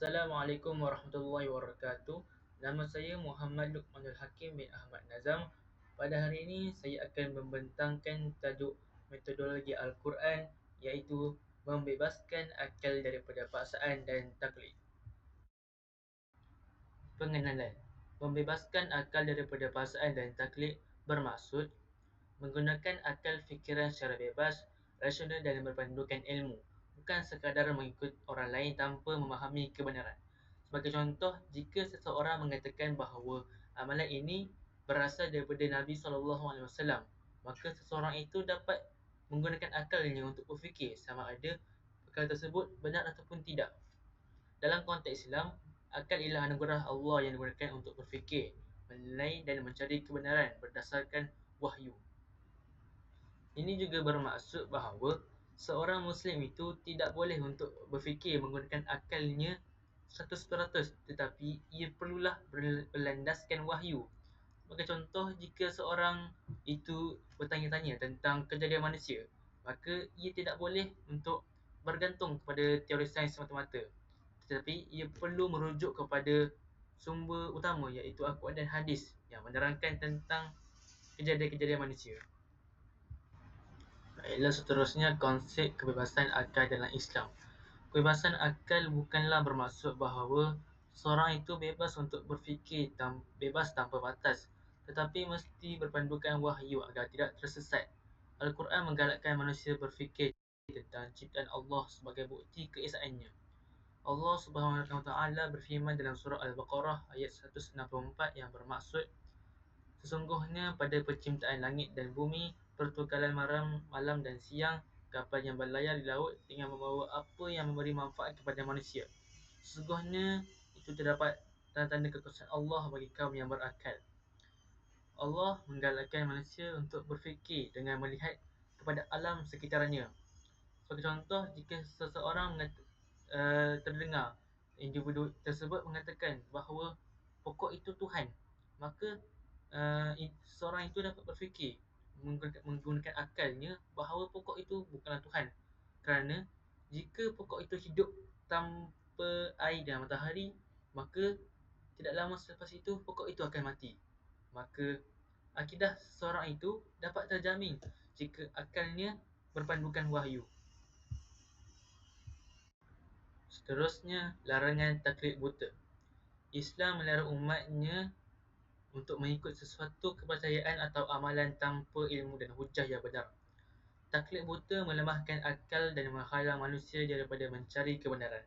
Assalamualaikum warahmatullahi wabarakatuh. Nama saya Muhammad Luqmanul Hakim bin Ahmad Nazam. Pada hari ini saya akan membentangkan tajuk metodologi Al-Quran iaitu membebaskan akal daripada paksaan dan taklid. Pengenalan. Membebaskan akal daripada paksaan dan taklid bermaksud menggunakan akal fikiran secara bebas, rasional dan berpandukan ilmu bukan sekadar mengikut orang lain tanpa memahami kebenaran. Sebagai contoh, jika seseorang mengatakan bahawa amalan ini berasal daripada Nabi SAW, maka seseorang itu dapat menggunakan akalnya untuk berfikir sama ada perkara tersebut benar ataupun tidak. Dalam konteks Islam, akal ialah anugerah Allah yang digunakan untuk berfikir, menilai dan mencari kebenaran berdasarkan wahyu. Ini juga bermaksud bahawa seorang Muslim itu tidak boleh untuk berfikir menggunakan akalnya 100% tetapi ia perlulah berlandaskan wahyu. Sebagai contoh, jika seorang itu bertanya-tanya tentang kejadian manusia, maka ia tidak boleh untuk bergantung kepada teori sains semata-mata. Tetapi ia perlu merujuk kepada sumber utama iaitu Al-Quran dan Hadis yang menerangkan tentang kejadian-kejadian manusia. Baiklah seterusnya konsep kebebasan akal dalam Islam. Kebebasan akal bukanlah bermaksud bahawa seorang itu bebas untuk berfikir tam- bebas tanpa batas tetapi mesti berpandukan wahyu agar tidak tersesat. Al-Quran menggalakkan manusia berfikir tentang ciptaan Allah sebagai bukti keesaannya. Allah Subhanahu Taala berfirman dalam surah Al-Baqarah ayat 164 yang bermaksud Sesungguhnya pada penciptaan langit dan bumi pertukaran malam, malam dan siang, kapal yang berlayar di laut dengan membawa apa yang memberi manfaat kepada manusia. Sesungguhnya itu terdapat tanda-tanda kekuasaan Allah bagi kaum yang berakal. Allah menggalakkan manusia untuk berfikir dengan melihat kepada alam sekitarnya. Sebagai contoh, jika seseorang uh, terdengar individu tersebut mengatakan bahawa pokok itu Tuhan, maka uh, seorang itu dapat berfikir menggunakan, menggunakan akalnya bahawa pokok itu bukanlah Tuhan. Kerana jika pokok itu hidup tanpa air dan matahari, maka tidak lama selepas itu pokok itu akan mati. Maka akidah seorang itu dapat terjamin jika akalnya berpandukan wahyu. Seterusnya, larangan taklid buta. Islam melarang umatnya untuk mengikut sesuatu kepercayaan atau amalan tanpa ilmu dan hujah yang benar. Taklid buta melemahkan akal dan menghalang manusia daripada mencari kebenaran.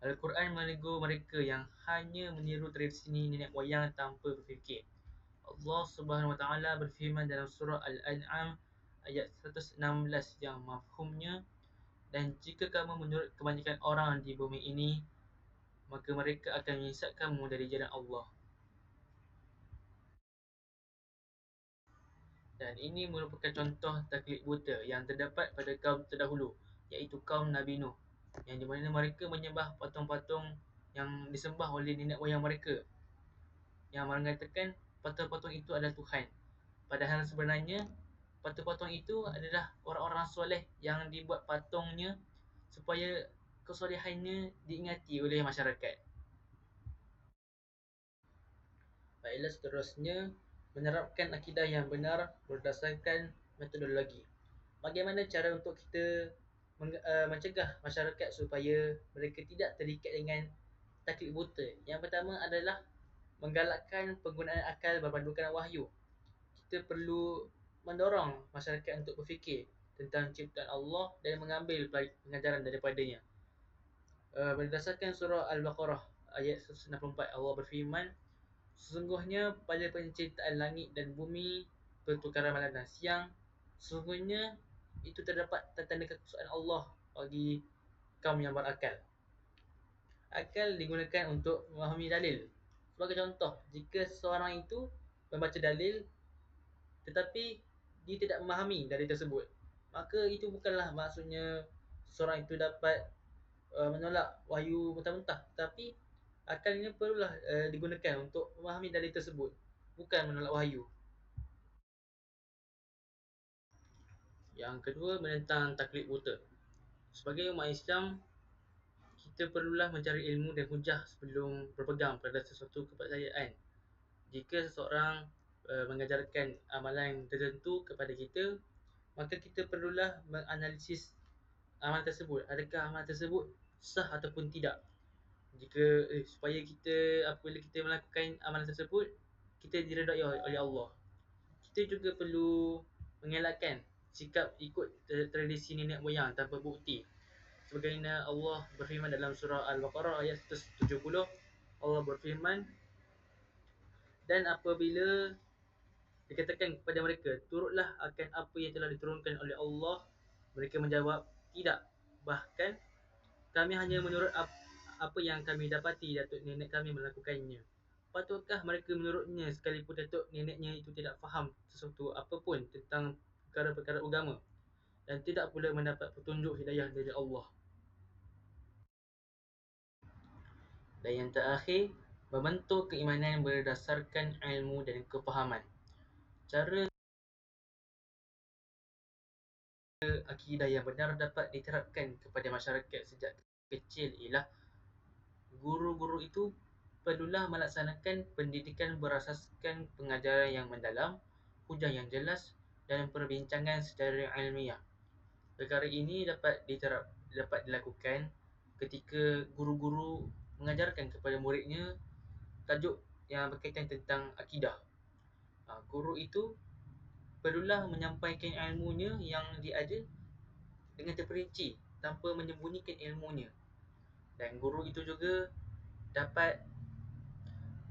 Al-Quran menegur mereka yang hanya meniru tradisi nenek moyang tanpa berfikir. Allah Subhanahu Wa Taala berfirman dalam surah Al-An'am ayat 116 yang mafhumnya dan jika kamu menurut kebanyakan orang di bumi ini maka mereka akan menyesatkanmu dari jalan Allah. Dan ini merupakan contoh taklid buta yang terdapat pada kaum terdahulu iaitu kaum Nabi Nuh yang di mana mereka menyembah patung-patung yang disembah oleh nenek moyang mereka yang mengatakan patung-patung itu adalah Tuhan. Padahal sebenarnya patung-patung itu adalah orang-orang soleh yang dibuat patungnya supaya kesolehannya diingati oleh masyarakat. Baiklah seterusnya menerapkan akidah yang benar berdasarkan metodologi. Bagaimana cara untuk kita uh, mencegah masyarakat supaya mereka tidak terikat dengan taklid buta? Yang pertama adalah menggalakkan penggunaan akal berpandukan wahyu. Kita perlu mendorong masyarakat untuk berfikir tentang ciptaan Allah dan mengambil pengajaran daripadanya. Uh, berdasarkan surah Al-Baqarah ayat 164 Allah berfirman, Sesungguhnya pada penciptaan langit dan bumi, pertukaran malam dan siang, sesungguhnya itu terdapat tanda kekuasaan Allah bagi kaum yang berakal. Akal digunakan untuk memahami dalil. Sebagai contoh, jika seseorang itu membaca dalil tetapi dia tidak memahami dalil tersebut, maka itu bukanlah maksudnya seseorang itu dapat uh, menolak wahyu mentah-mentah. Tapi akal ini perlulah uh, digunakan untuk memahami dalil tersebut bukan menolak wahyu yang kedua menentang taklid buta sebagai umat Islam kita perlulah mencari ilmu dan hujah sebelum berpegang pada sesuatu kepercayaan. Jika seseorang uh, mengajarkan amalan tertentu kepada kita, maka kita perlulah menganalisis amalan tersebut. Adakah amalan tersebut sah ataupun tidak? Jika eh, supaya kita apabila kita melakukan amalan tersebut, kita diredai oleh Allah. Kita juga perlu mengelakkan sikap ikut tradisi nenek moyang tanpa bukti sebagaimana Allah berfirman dalam surah Al-Baqarah ayat 170 Allah berfirman dan apabila dikatakan kepada mereka turutlah akan apa yang telah diturunkan oleh Allah mereka menjawab tidak bahkan kami hanya menurut apa yang kami dapati datuk nenek kami melakukannya patutkah mereka menurutnya sekalipun datuk neneknya itu tidak faham sesuatu apapun tentang perkara-perkara agama dan tidak pula mendapat petunjuk hidayah dari Allah Dan yang terakhir, membentuk keimanan berdasarkan ilmu dan kepahaman. Cara akidah yang benar dapat diterapkan kepada masyarakat sejak kecil ialah guru-guru itu perlulah melaksanakan pendidikan berasaskan pengajaran yang mendalam, hujah yang jelas dan perbincangan secara ilmiah. Perkara ini dapat diterap, dapat dilakukan ketika guru-guru mengajarkan kepada muridnya tajuk yang berkaitan tentang akidah. Ha, guru itu perlulah menyampaikan ilmunya yang dia ada dengan terperinci tanpa menyembunyikan ilmunya. Dan guru itu juga dapat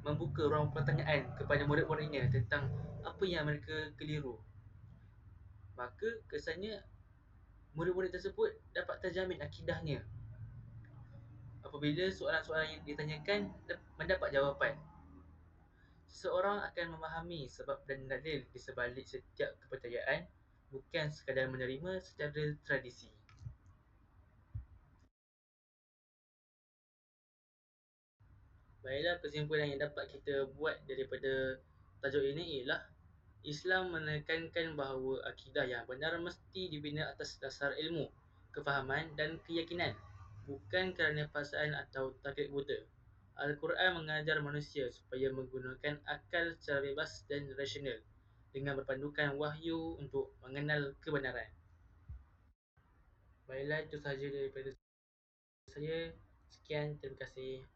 membuka ruang pertanyaan kepada murid-muridnya tentang apa yang mereka keliru. Maka kesannya murid-murid tersebut dapat terjamin akidahnya apabila soalan-soalan yang ditanyakan mendapat jawapan. Seseorang akan memahami sebab dan dalil di sebalik setiap kepercayaan bukan sekadar menerima secara tradisi. Baiklah, kesimpulan yang dapat kita buat daripada tajuk ini ialah Islam menekankan bahawa akidah yang benar mesti dibina atas dasar ilmu, kefahaman dan keyakinan bukan kerana perasaan atau taklid buta. Al-Quran mengajar manusia supaya menggunakan akal secara bebas dan rasional dengan berpandukan wahyu untuk mengenal kebenaran. Baiklah, itu sahaja daripada saya. Sekian, terima kasih.